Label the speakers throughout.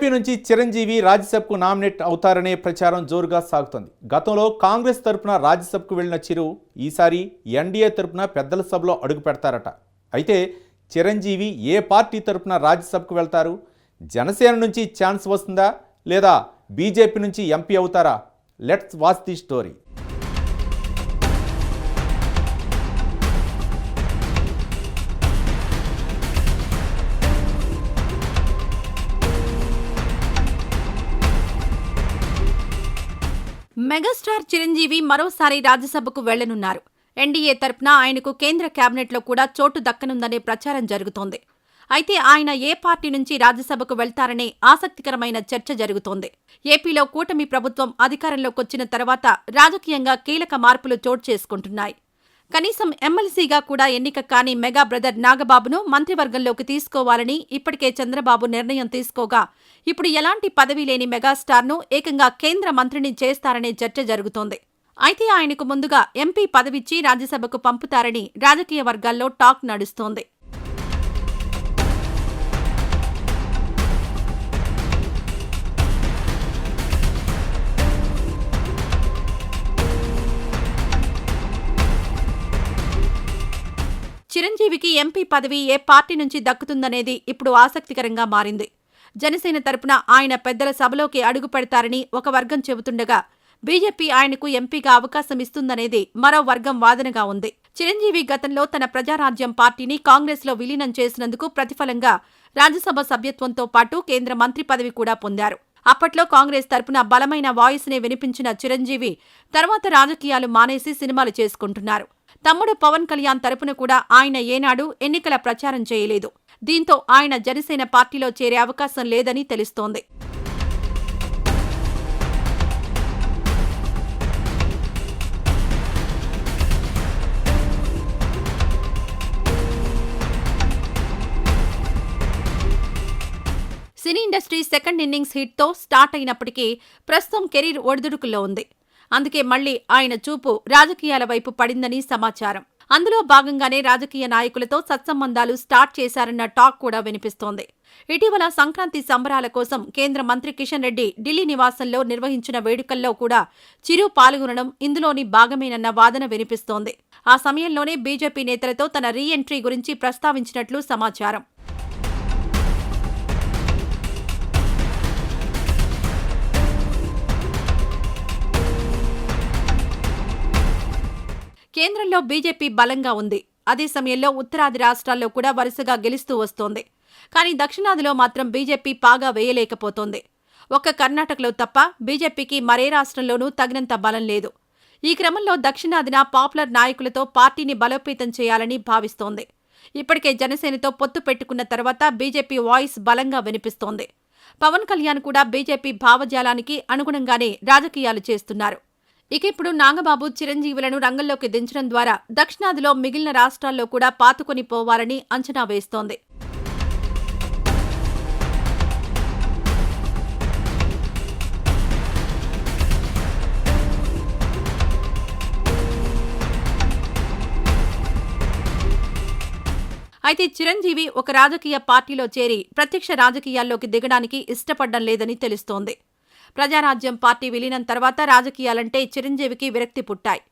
Speaker 1: AP నుంచి చిరంజీవి రాజ్యసభకు nominate అవుతారనే ప్రచారం జోరుగా సాగుతోంది. గతంలో కాంగ్రెస్ తరపున రాజ్యసభకు వెళ్ళిన చిరు ఈసారి ఎన్డీఏ తరపున పెద్దల సభలో అడుగు పెడతారట. అయితే చిరంజీవి ఏ పార్టీ తరపున రాజ్యసభకు వెళ్తారు? జనసేన నుంచి ఛాన్స్ వస్తుందా? లేదా బీజేపీ నుంచి ఎంపీ అవుతారా? Let's watch the story.
Speaker 2: Megastar Chiranjeevi మరోసారి రాజ్యసభకు వెళ్ళనున్నారు. ఎన్డీఏ తరపున ఆయనకు కేంద్ర కేబినెట్లో కూడా చోటు దక్కనుందనే ప్రచారం జరుగుతోంది. అయితే ఆయన ఏ పార్టీ నుంచి రాజ్యసభకు వెళ్తారనే ఆసక్తికరమైన చర్చ జరుగుతోంది. ఏపీలో కూటమి ప్రభుత్వం అధికారంలోకొచ్చిన తర్వాత రాజకీయంగా కీలక మార్పులు చోటు చేసుకుంటున్నాయి. కనీసం ఎమ్మెల్సీగా కూడా ఎన్నిక కాని మెగా బ్రదర్ నాగబాబును మంత్రివర్గంలోకి తీసుకోవాలని ఇప్పటికే చంద్రబాబు నిర్ణయం తీసుకోగా. ఇప్పుడు ఎలాంటి పదవి లేని మెగాస్టార్ను ఏకంగా కేంద్ర మంత్రిని చేస్తారనే చర్చ జరుగుతోంది. అయితే ఆయనకు ముందుగా ఎంపీ పదవిచ్చి రాజ్యసభకు పంపుతారని రాజకీయ వర్గాల్లో టాక్ నడుస్తోంది. చిరంజీవికి ఎంపీ పదవి ఏ పార్టీ నుంచి దక్కుతుందనేది ఇప్పుడు ఆసక్తికరంగా మారింది. జనసేన తరపున ఆయన పెద్దల సభలోకి అడుగు పెడతారని ఒక వర్గం చెబుతుండగా బీజేపీ ఆయనకు ఎంపీగా అవకాశం ఇస్తుందనేది మరో వర్గం వాదనగా ఉంది. చిరంజీవి గతంలో తన ప్రజారాజ్యం పార్టీని కాంగ్రెస్లో విలీనం చేసినందుకు ప్రతిఫలంగా రాజ్యసభ సభ్యత్వంతో పాటు కేంద్ర మంత్రి పదవి కూడా పొందారు. అప్పట్లో కాంగ్రెస్ తరపున బలమైన వాయిస్నే వినిపించిన చిరంజీవి తర్వాత రాజకీయాలు మానేసి సినిమాలు చేసుకుంటున్నారు. తమ్ముడు పవన్ కళ్యాణ్ తరపున కూడా ఆయన ఏనాడు ఎన్నికల ప్రచారం చేయలేదు. దీంతో ఆయన జనసేన పార్టీలో చేరే అవకాశం లేదని తెలుస్తోంది. సినీ ఇండస్ట్రీ సెకండ్ ఇన్నింగ్స్ హిట్తో స్టార్ట్ అయినప్పటికీ ప్రస్తుతం కెరీర్ ఒడిదుడుకుల్లో ఉంది. అందుకే మళ్ళీ ఆయన చూపు రాజకీయాల వైపు పడిందని సమాచారం. అందులో భాగంగానే రాజకీయ నాయకులతో సత్సంబంధాలు స్టార్ట్ చేశారన్న టాక్ కూడా వినిపిస్తోంది. ఇటీవల సంక్రాంతి సంబరాల కోసం కేంద్ర మంత్రి కిషన్ రెడ్డి ఢిల్లీ నివాసంలో నిర్వహించిన వేడుకల్లో కూడా చిరు పాల్గొనడం ఇందులోని భాగమేనన్న వాదన వినిపిస్తోంది. ఆ సమయంలోనే బీజేపీ నేతలతో తన రీ ఎంట్రీ గురించి ప్రస్తావించినట్లు సమాచారం. కేంద్రంలో బీజేపీ బలంగా ఉంది. అదే సమయంలో ఉత్తరాది రాష్ట్రాల్లో కూడా వరుసగా గెలుస్తూ వస్తోంది. కానీ దక్షిణాదిలో మాత్రం బీజేపీ పాగా వేయలేకపోతోంది. ఒక్క కర్ణాటకలో తప్ప బీజేపీకి మరే రాష్ట్రంలోనూ తగినంత బలం లేదు. ఈ క్రమంలో దక్షిణాదిన పాపులర్ నాయకులతో పార్టీని బలోపేతం చేయాలని భావిస్తోంది. ఇప్పటికే జనసేనతో పొత్తు పెట్టుకున్న తర్వాత బీజేపీ వాయిస్ బలంగా వినిపిస్తోంది. పవన్ కళ్యాణ్ కూడా బీజేపీ భావజాలానికి అనుగుణంగానే రాజకీయాలు చేస్తున్నారు. ఇక ఇప్పుడు నాగబాబు చిరంజీవులను రంగంలోకి దించడం ద్వారా దక్షిణాదిలో మిగిలిన రాష్ట్రాల్లో కూడా పాతుకొని పోవాలని అంచనా వేస్తోంది. అయితే చిరంజీవి ఒక రాజకీయ పార్టీలో చేరి ప్రత్యక్ష రాజకీయాల్లోకి దిగడానికి ఇష్టపడడం లేదని తెలుస్తోంది. ప్రజారాజ్యం పార్టీ విలీనం తర్వాత రాజకీయాలంటే చిరంజీవికి విరక్తి పుట్టాయి.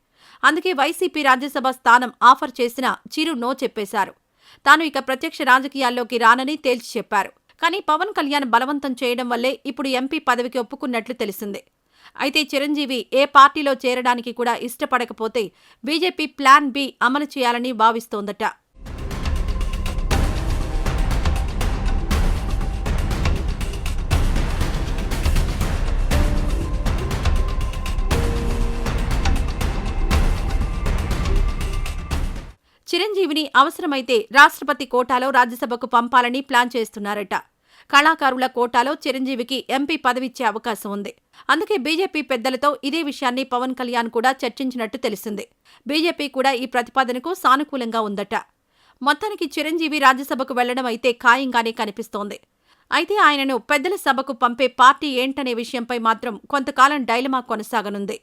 Speaker 2: అందుకే వైసీపీ రాజ్యసభ స్థానం ఆఫర్ చేసినా చిరు నో చెప్పేశారు. తాను ఇక ప్రత్యక్ష రాజకీయాల్లోకి రానని తేల్చి చెప్పారు. కానీ పవన్ కళ్యాణ్ బలవంతం చేయడం వల్లే ఇప్పుడు ఎంపీ పదవికి ఒప్పుకున్నట్లు తెలిసింది. అయితే చిరంజీవి ఏ పార్టీలో చేరడానికి కూడా ఇష్టపడకపోతే బీజేపీ ప్లాన్ బి అమలు చేయాలని భావిస్తోందట. అవసరమైతే రాష్ట్రపతి కోటాలో రాజ్యసభకు పంపాలని ప్లాన్ చేస్తున్నారట. కళాకారుల కోటాలో చిరంజీవికి ఎంపీ పదవిచ్చే అవకాశం ఉంది. అందుకే బీజేపీ పెద్దలతో ఇదే విషయాన్ని పవన్ కళ్యాణ్ కూడా చర్చించినట్టు తెలిసింది. బీజేపీ కూడా ఈ ప్రతిపాదనకు సానుకూలంగా ఉందట. మొత్తానికి చిరంజీవి రాజ్యసభకు వెళ్ళడం అయితే ఖాయంగానే కనిపిస్తోంది. అయితే ఆయనను పెద్దల సభకు పంపే పార్టీ ఏంటనే విషయంపై మాత్రం కొంతకాలం డైలమా కొనసాగనుంది.